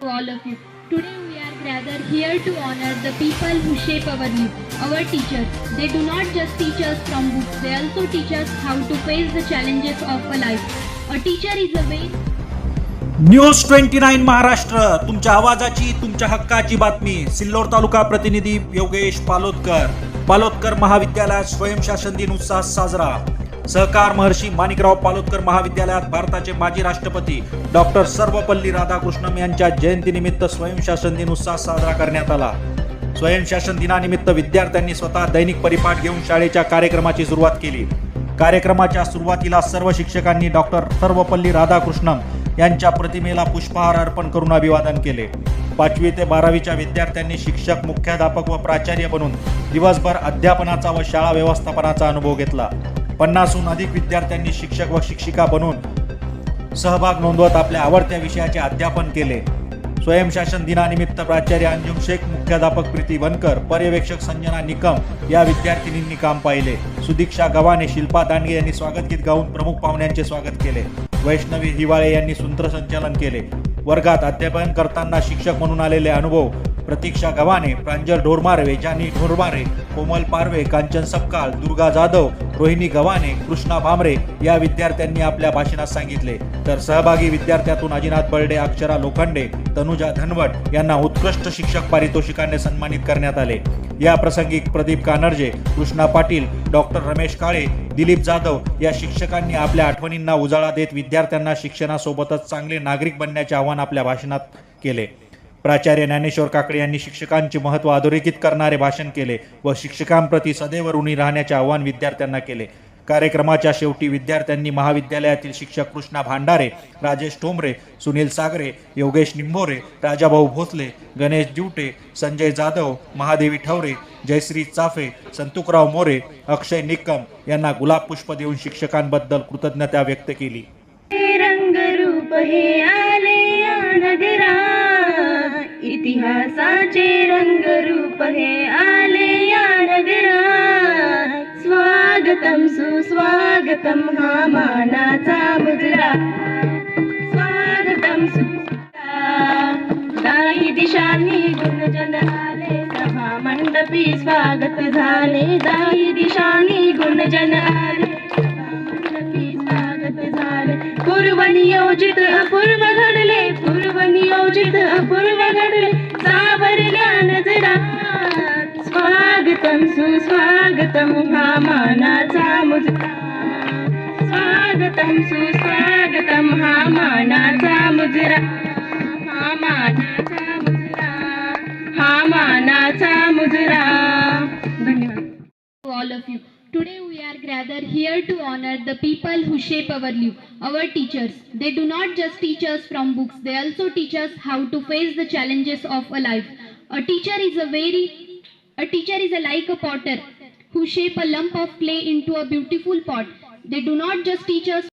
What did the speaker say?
to all of you. Today we are gathered here to honor the people who shape our youth, our teachers. They do not just teach us from books, they also teach us how to face the challenges of a life. A teacher is a way news twenty nine Maharashtra तुमच्या आवाजाची तुमच्या हक्काची बातमी सिल्लोड तालुका प्रतिनिधी योगेश पालोदकर पालोदकर महाविद्यालयात स्वयंशासन दिन उत्साह साजरा सहकार महर्षी माणिकराव पालोदकर महाविद्यालयात भारताचे माजी राष्ट्रपती डॉक्टर सर्वपल्ली राधाकृष्णन यांच्या जयंतीनिमित्त स्वयंशासन दिन उत्साह साजरा करण्यात आला. स्वयंशासन दिनानिमित्त विद्यार्थ्यांनी स्वतः दैनिक परिपाठ घेऊन शाळेच्या कार्यक्रमाची सुरुवात केली. कार्यक्रमाच्या सुरुवातीला सर्व शिक्षकांनी डॉक्टर सर्वपल्ली राधाकृष्णन यांच्या प्रतिमेला पुष्पहार अर्पण करून अभिवादन केले. पाचवी ते बारावीच्या विद्यार्थ्यांनी शिक्षक मुख्याध्यापक व प्राचार्य बनून दिवसभर अध्यापनाचा व शाळा व्यवस्थापनाचा अनुभव घेतला. पन्नासहून अधिक विद्यार्थ्यांनी शिक्षक व शिक्षिका बनून सहभाग नोंदवत आपल्या आवडत्या विषयाचे अध्यापन केले. स्वयंशासन दिनानिमित्त प्राचार्य अंजुम शेख मुख्याध्यापक प्रीती वनकर पर्यवेक्षक संजना निकम या विद्यार्थिनींनी काम पाहिले. सुदीक्षा गव्हाणे शिल्पा दांडगे यांनी स्वागत गीत गाऊन प्रमुख पाहुण्यांचे स्वागत केले. वैष्णवी हिवाळे यांनी सूत्रसंचालन केले. वर्गात अध्यापन करताना शिक्षक म्हणून आलेले अनुभव प्रतीक्षा गव्हाणे प्रांजल ढोरमारे जानी ढोरमारे कोमल पारवे कांचन सपकाळ दुर्गा जाधव रोहिणी गव्हाणे कृष्णा भामरे या विद्यार्थ्यांनी आपल्या भाषणात सांगितले. तर सहभागी विद्यार्थ्यातून अजिनाथ बर्डे अक्षरा लोखंडे तनुजा धनवट यांना उत्कृष्ट शिक्षक पारितोषिकाने सन्मानित करण्यात आले. या प्रसंगी प्रदीप कानर्जे कृष्णा पाटील डॉक्टर रमेश काळे दिलीप जाधव या शिक्षकांनी आपल्या आठवणींना उजाळा देत विद्यार्थ्यांना शिक्षणासोबतच चांगले नागरिक बनण्याचे आवाहन आपल्या भाषणात केले. प्राचार्य ज्ञानेश्वर काकडे यांनी शिक्षकांचे महत्त्व अधोरेखित करणारे भाषण केले व शिक्षकांप्रती सदैव ऋणी राहण्याचे आवाहन विद्यार्थ्यांना केले. कार्यक्रमाच्या शेवटी विद्यार्थ्यांनी महाविद्यालयातील शिक्षक कृष्णा भांडारे राजेश ठोंबरे सुनील सागरे योगेश निंबोरे राजाभाऊ भोसले गणेश दिवटे संजय जाधव महादेवी ठवरे जयश्री चाफे संतुकराव मोरे अक्षय निकम यांना गुलाब पुष्प देऊन शिक्षकांबद्दल कृतज्ञता व्यक्त केली. इतिहासाचे रंगरूप हे आले या नगरा स्वागतम सुस्वागतम हा मानाचा मुजरा. स्वागतम सुस्वागतम. दाही दिशांनी गुणजन आले सभा मंडपी स्वागत झाले. दाही दिशांनी गुणजन आले मंडपी स्वागत झाले. पूर्व नियोजित अपूर्व घडले पूर्व नियोजित अपूर्व घडले सावरल्या नजरा स्वागतम सुस्वागतम हा मुजरा. स्वागतम सुस्वागतम हा मानाचा मुजरा. हा मानाचा मुजरा. हा मानाचा मुजरा. धन्यवाद. All of you. Today we are gathered here to honor the people who shape our life, our teachers. They do not just teach us from books, they also teach us how to face the challenges of a life. A teacher is a very a teacher is a like a potter who shape a lump of clay into a beautiful pot. They do not just teach us